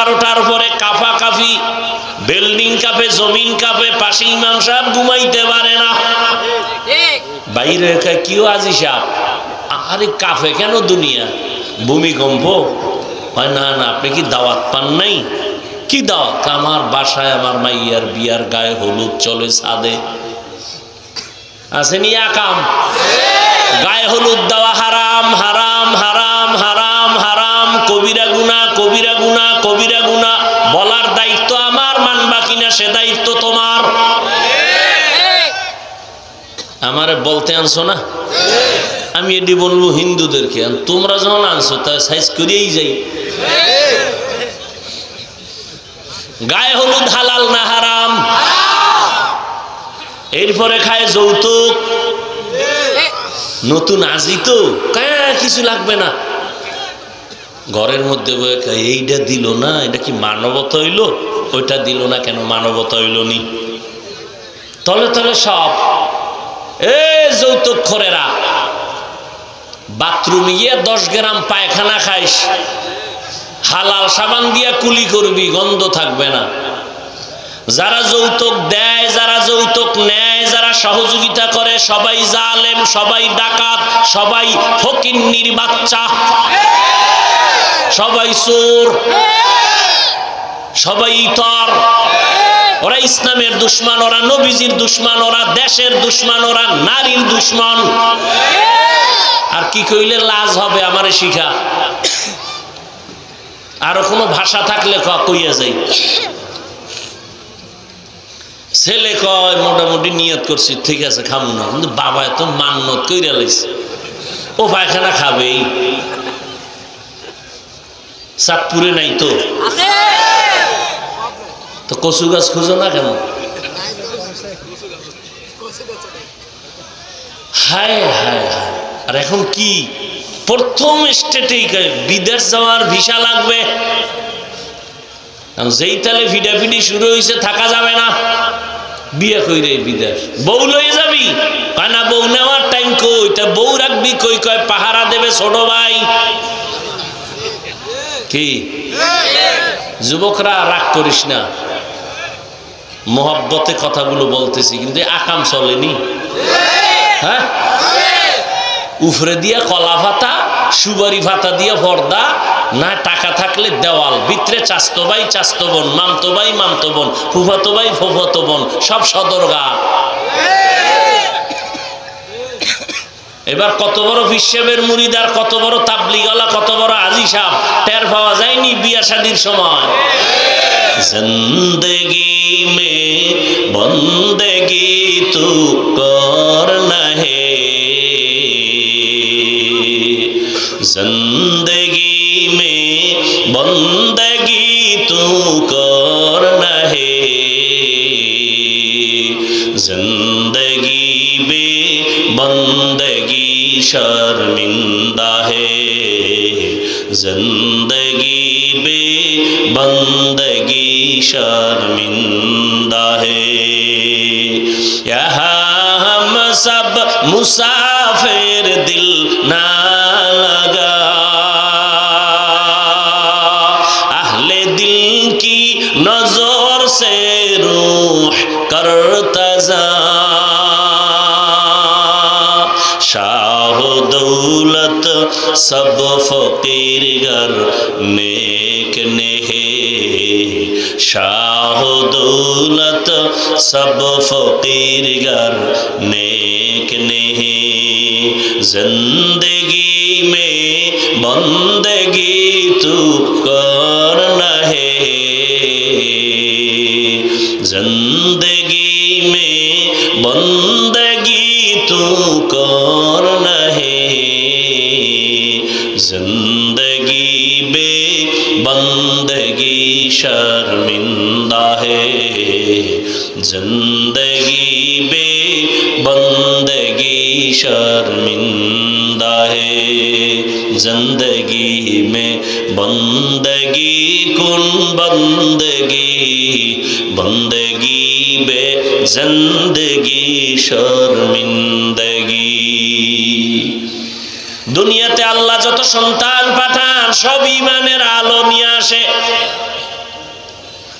বারোটার পরে কাফা কাফি বিল্ডিং কাপে, জমিন কাপে, পাশে ইমাম সাহেব ঘুমাইতে পারে না। বাইরে কিও আজি সাহেব আরে কাফে কেন দুনিয়া? ভূমিকম্প? হয় না না, আপনি কি দাওয়াত পান নাই? কি দাওয়াত? আমার বাসায় আমার মাইয়ার বিয়ার গায়ে হলুদ চলে সাদে আসেনি আকাম গায়ে হলুদ দেওয়া হারাম হারাম হারাম হারাম হারাম কবিরা গুনা কবিরা গুনা কবিরা গুনা বলার দায়িত্ব আমার মানবা কিনা সে দায়িত্ব তোমার আমারে বলতে আনছো না? আমি এটি বলব হিন্দুদেরকে। তোমরা যখন আনছো, তা সাইজ করিয়েই যাই। গায়ে হলুদ হালাল না হারাম? এরপরে খায় যৌতুক। নতুন আজি তো? কিছু লাগবে না। ঘরের মধ্যে এইটা দিল না, এটা কি মানবতা হইল? ওইটা দিল না কেন মানবতা হইল নি? তলে তলে সব এ যৌতুক খরেরা বাথরুমে গিয়ে দশ গ্রাম পায়খানা খাইস, হালাল সাবান দিয়া কুলি করবি, গন্ধ থাকবে না। যারা যৌতুক দেয়, যারা যৌতুক নেয়, যারা সহযোগিতা করে, সবাই জালেম, সবাই ডাকাত, সবাই ফকিন্নির বাচ্চা, সবাই চোর, সবাই ইতর ওরা ইসলামের দুশ্মন, ওরা নবীজির দুশ্মন, ওরা দেশের দুশ্মন, ওরা নারীর দুশ্মন। আর কি কইলে লাজ হবে আমারে শিখা। আরও কোনো ভাষা থাকলে কইয়া যাই। ছেলে কয়, মোটামুটি নিয়ত করছি, ঠিক আছে খাব না। কিন্তু বাবা এত মান্নত কইরা লাইছে। ও পায়খানা খাবেই। চাঁদপুরে নাই তো? তো কচু গাছ খুঁজো না কেন? হায় হায় হায়। আর এখন কি? প্রথম স্টেটেই বিদেশ যাওয়ার ভিসা লাগবে। যেই তালে ফিডাফিডি শুরু হয়েছে থাকা যাবে না। বিয়ে কইরে বিদেশ। বউ লয়ে যাবি? কয় না বউ নেওয়ার টাইম কই? তা বউ রাখবি কই? কয় পাহারা দেবে ছোট ভাই। কি? যুবকরা রাগ করিস না। মোহাব্বতে কথাগুলো বলতেছি, কিন্তু আকাম চলেনি। হ্যাঁ? উফরে দিয়া কলা ভাতা সুবারি ভাতা দিয়া পর্দা, না টাকা থাকলে দেওয়াল। ভিতরে চাস্তো ভাই, চাস্তো বোন, মামতো ভাই সব সদরগা। এবার কত বড় হিসেবের মুরিদার কত বড় তাবলিগলা, কত বড় আজি সাহ টের পাওয়া যায়নি বিয়া শাদির সময়। জিন্দগি में बंदगी तू करना है जिंदगी सब फकीर गर नेक नेहे शाह दौलत सब फकीर गर नेक नेहे जिंदगी में बंदगी तू कर शर्मिंदा है जिंदगी बे बंदगी शर्मिंदा है जिंदगी में बंदगी कुन बंदगी बंदगी बे जिंदगी शर्मिंदगी দুনিয়াতে আল্লাহ যত সন্তান পাঠান সব ইমানের আলো নিয়ে আসে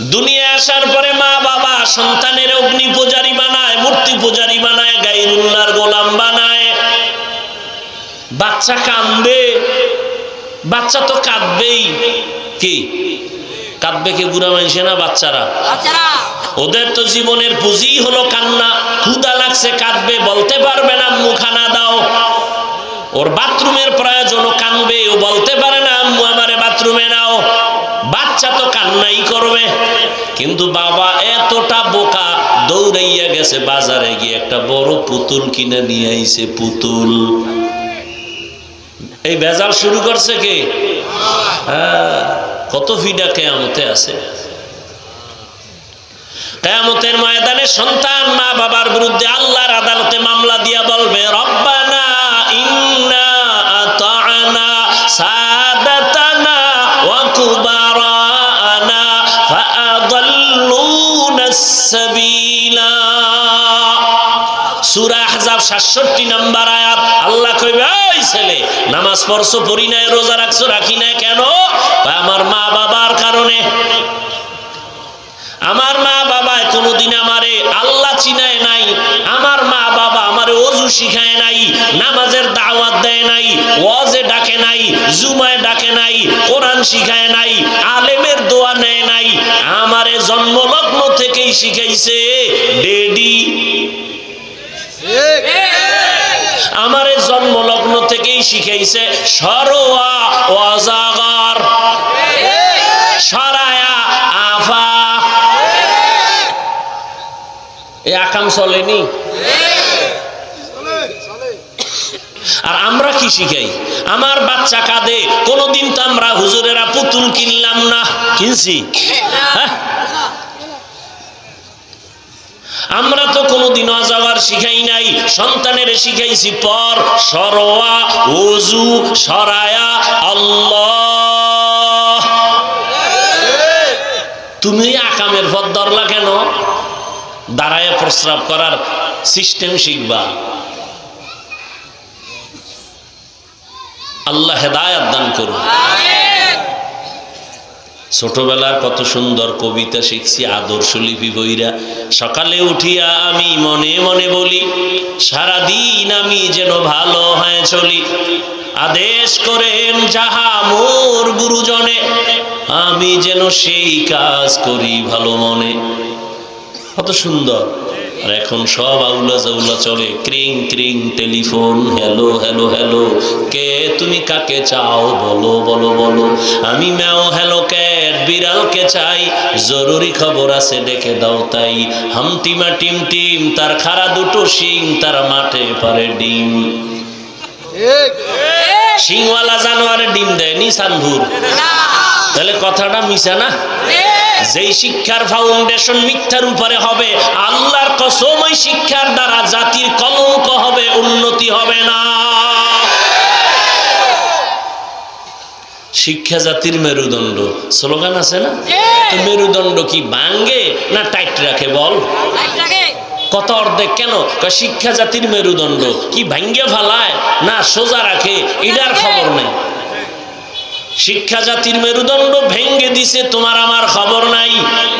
দুনিয়া আসার পরে মা বাবা সন্তানের অগ্নি পূজারি বানায় মূর্তি পূজারি বানায় গাইরুল্লাহর গোলাম বানায়। বাচ্চা কান্দে বাচ্চা তো কাঁদবেই। কি? কাঁদবে কে বুড়া মানুষে না বাচ্চারা? ওদের তো জীবনের পুঁজি হলো কান্না ক্ষুদা লাগছে কাঁদবে বলতে পারবে না আম্মু খানা দাও। ওর বাথরুমের প্রয়োজন কানবে ও বলতে পারে না আম্মু আমারে বাথরুমে নাও। বাচ্চা তো কান্নাই করবে। কিন্তু বাবা এতটা বোকা, দৌড়াইয়া গেছে বাজারে গিয়ে একটা বড় পুতুল কিনে নিয়ে আইছে পুতুল। এই ভেজাল শুরু করছে কে? হ্যাঁ কত ফিডা কেয়ামতে আছে। কেয়ামতের ময়দানে সন্তান মা বাবার বিরুদ্ধে আল্লাহর আদালতে মামলা দিয়া বলবে, রব্বানা ইন্না কুবারানা ফাআদাল্লুনা সাবিলা সূরা আহজাব 67 নাম্বার আয়াত, আল্লাহ কইবে ওই ছেলে, নামাজ পড়ছো, পড়ি নাই, রোজা রাখছো, রাখি নাই কেন? আমার মা বাবার কারণে। আমার মা বাবা কোনোদিন আমারে আল্লাহ চিনায় নাই শিখায় নাই, নামাজের দাওয়াত দেয় নাই, ওয়াজে ডাকে নাই, জুমায় ডাকে নাই, কোরআন শিখায় নাই, আলেমের দোয়া নেয় নাই, আমারে জন্মলগ্ন থেকেই শিখাইছে ডেডি। আমারে জন্মলগ্ন থেকেই শিখাইছে সরোয়া ওয়াজাগর সরায়া, আফা। এই আকাম চলেনি? আর আমরা কি শিখাই? আমার বাচ্চা কাঁদে, কোনোদিন তো আমরা হুজুরেরা পুতুল কিনলাম না। কিনছি? হ্যাঁ? আমরা তো কোনোদিন অজাগার শিখাই নাই, সন্তানের শিখাইছি পর, সরোয়া ওজু সরায়া, আল্লাহ। তুমি আকামের পথ ধরলা কেন? দাঁড়ায় প্রস্রাব করার সিস্টেম শিখবা। আল্লাহ হেদায়াত দান করুন। ছোটবেলার কত সুন্দর কবিতা শিখছি, আদর্শ লিপি বইরা। সকালে উঠিয়া আমি মনে মনে বলি, সারাদিন আমি যেন ভালো হয়ে চলি। আদেশ করেন যাহা মোর গুরুজনে, আমি যেন সেই কাজ করি ভালো মনে। কত সুন্দর। আর এখন সব আউলা জাউলা চলে। ক্রিং ক্রিং টেলিফোন হ্যালো হ্যালো হ্যালো। কে তুমি কাকে চাও? বলো বলো বলো। আমি ম্যাও হ্যালো ক্যাট বিড়ালকে চাই। জরুরি খবর আছে ডেকে দাও তাই। হামটিমা টিম টিম তার খাড়া দুটো শিং তার মাঠে পারে ডিম। শিংওয়ালা জানোয়ারে ডিম দেয় নিসানভুর তাহলে কথাটা মিশা না? যেই শিক্ষার ফাউন্ডেশন মিথ্যার উপরে হবে আল্লাহর কসম ওই শিক্ষার দ্বারা জাতির কলঙ্ক হবে উন্নতি হবে না। শিক্ষা জাতির মেরুদণ্ড। স্লোগান আছে না? তো মেরুদণ্ড কি ভাঙ্গে না টাইট রাখে বল? কত অর্ধেক কেন? শিক্ষা জাতির মেরুদণ্ড। কি ভাঙ্গে ফালায়? না সোজা রাখে। এটার খবর নেই। শিক্ষা জাতির মেরুদণ্ড ভেঙ্গে দিছে, তোমার আমার খবর নাই।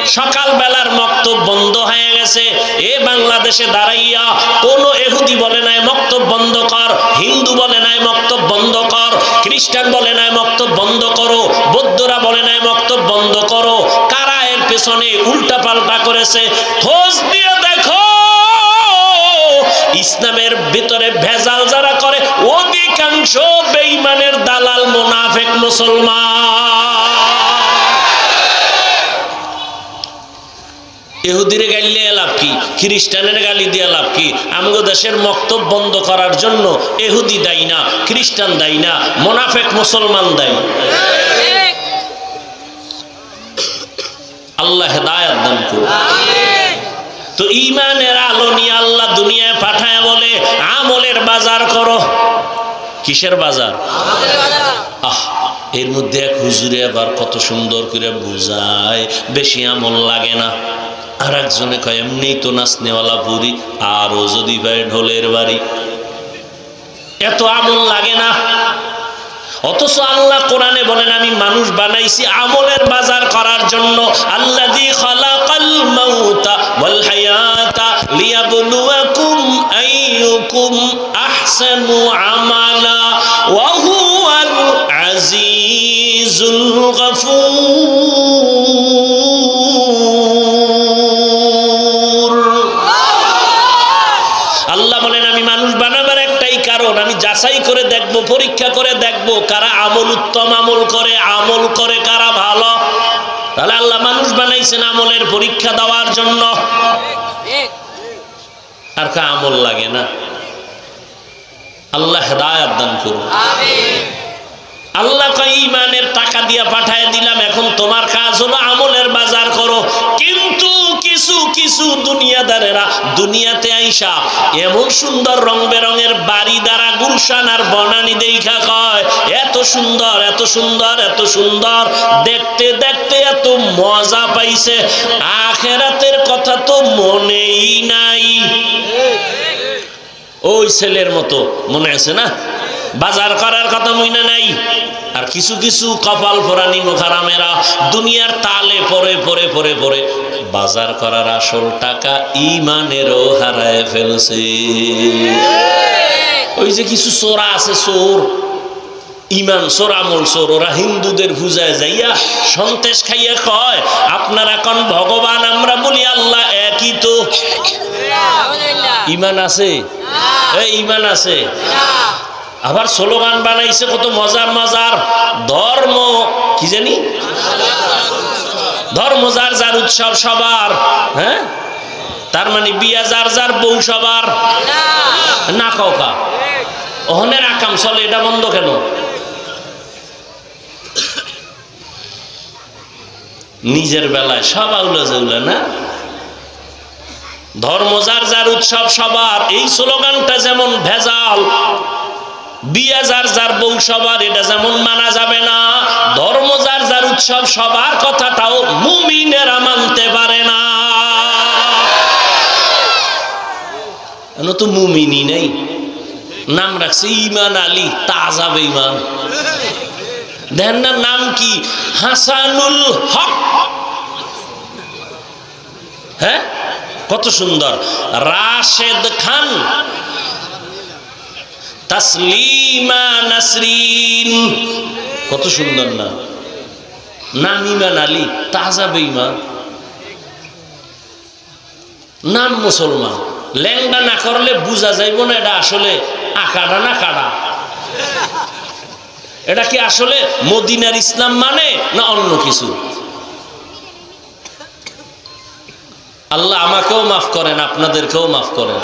সকাল বেলার মক্তব বন্ধ হয়ে গেছে। এ বাংলাদেশে দাঁড়াইয়া কোন এহুদি বলে নাই, মক্তব বন্ধ কর। হিন্দু বলে নাই, মক্তব বন্ধ কর। খ্রিস্টান বলে নাই, মক্তব বন্ধ করো। বৌদ্ধরা বলে নাই, মক্তব বন্ধ করো। কারা এর পেছনে উল্টা পাল্টা করেছে? খোঁজ দিয়ে দেখো। ইসলামের ভিতরে ভেজাল যারা করে, অধিকাংশ বেঈমানের দালাল মোনাফেক মুসলমান। এহুদিরে গাইলে লাভ কি? খ্রিস্টানের গালি দিয়ে লাভ কি? আমগো দেশের মক্তব বন্ধ করার জন্য এহুদি দায়ী না, খ্রিস্টান দায়ী না, মোনাফেক মুসলমান দায়ী। আল্লাহ হেদায়াত দান করুন। তো ইমানের আলো নিয়ে আল্লাহ দুনিয়ায় পাঠায় বলে, আমলের বাজার করো। কিসের বাজার? আহ, এর মধ্যে এক হুজুরে আবার কত সুন্দর করে বুঝায়, বেশি আমল লাগে না। আর একজনে কয় এমনি তো নাচনেওয়ালা পুরি আরও যদি ভাই ঢোলের বাড়ি। এত আমল লাগে না। অথচ আল্লাহ কোরআনে বলেন, আমি মানুষ বানাইছি আমলের বাজার করার জন্য। আল্লাহ দি খালাকাল মাউতা ওয়াল হায়াতা লিয়াবলুয়াকুম আইয়ুকুম আহসানু আমালা ওয়া হুয়াল আজিজুল আল্লাহ বলেন, আমি মানুষ বানাবার একটাই কারণ, আমি যাচাই করে দেখব, পরীক্ষা করে দেখব কারা আমল উত্তম আমল করে আমল করে কারা ভালো। তাহলে আল্লাহ মানুষ বানাইছেন আমলের পরীক্ষা দেওয়ার জন্য। আর কা আমল লাগে না? আল্লাহ হেদায়াত দান করুন। আল্লাহ ইমানের টাকা দিয়া পাঠায় দিলাম, এখন তোমার কাজ হলো আমলের বাজার করো। কিন্তু কিছু কিছু দুনিয়াদারেরা দুনিয়াতে আইসা এমন সুন্দর রং বেরঙের বাড়ি দ্বারা গুলশান আর বনানি দেখা কয়, এত সুন্দর এত সুন্দর এত সুন্দর, দেখতে দেখতে এত মজা পাইছে। আখেরাতের কথা তো মনেই নাই। ওই ছেলের মতো মনে আছে না? বাজার করার কথা মইনা নাই? আর কিছু কিছু কপাল ফোরানি মুখারামেরা দুনিয়ার তালে পরে পরে পরে পরে বাজার করার আসল টাকা ইমানেরও হারায় ফেলছে। ওই যে কিছু চোরা আছে চোর ইমান চোর আমল চোর ওরা হিন্দুদের পূজায় যাইয়া সন্তেষ খাইয়া কয় আপনারা এখন ভগবান আমরা বলি আল্লাহ একই তো। ইমান আছে? ইমান আছে? আবার স্লোগান বানাইছে, কত মজার মজার। ধর্ম, কি জানি? ধর্ম যার যার উৎসব সবার হ্যাঁ? তার মানে বিয়া যার যার বউ সবার। না কাউকা ওহনের আকাম চলে, এটা বন্ধ কেন? নিজের বেলায় সব আউলা জাউলা, না? ধর্ম যার যার উৎসব সবার, এই স্লোগানটা যেমন ভেজাল বিয়া যার যার বউ সবার, এটা যেমন মানা যাবে না। ধর্ম যার যার উৎসব, সবার কথাটাও মুমিনেরা মানতে পারে না। তো মুমিনই নেই। নাম রাখছে ইমান আলী, তাজা বেঈমান। দেখেন না, নাম কি? হাসানুল হক। হ্যাঁ? কত সুন্দর। রাশেদ খান। তাসলিমা নাসরিন। কত সুন্দর না। নাম ইমান আলী তাজা বেঈমান নাম মুসলমান। ল্যাংডা না করলে বোঝা যাইব না এটা আসলে আকাডা না কাডা এটা কি আসলে মদিনার ইসলাম মানে না অন্য কিছু? আল্লাহ আমাকেও মাফ করেন, আপনাদেরকেও মাফ করেন।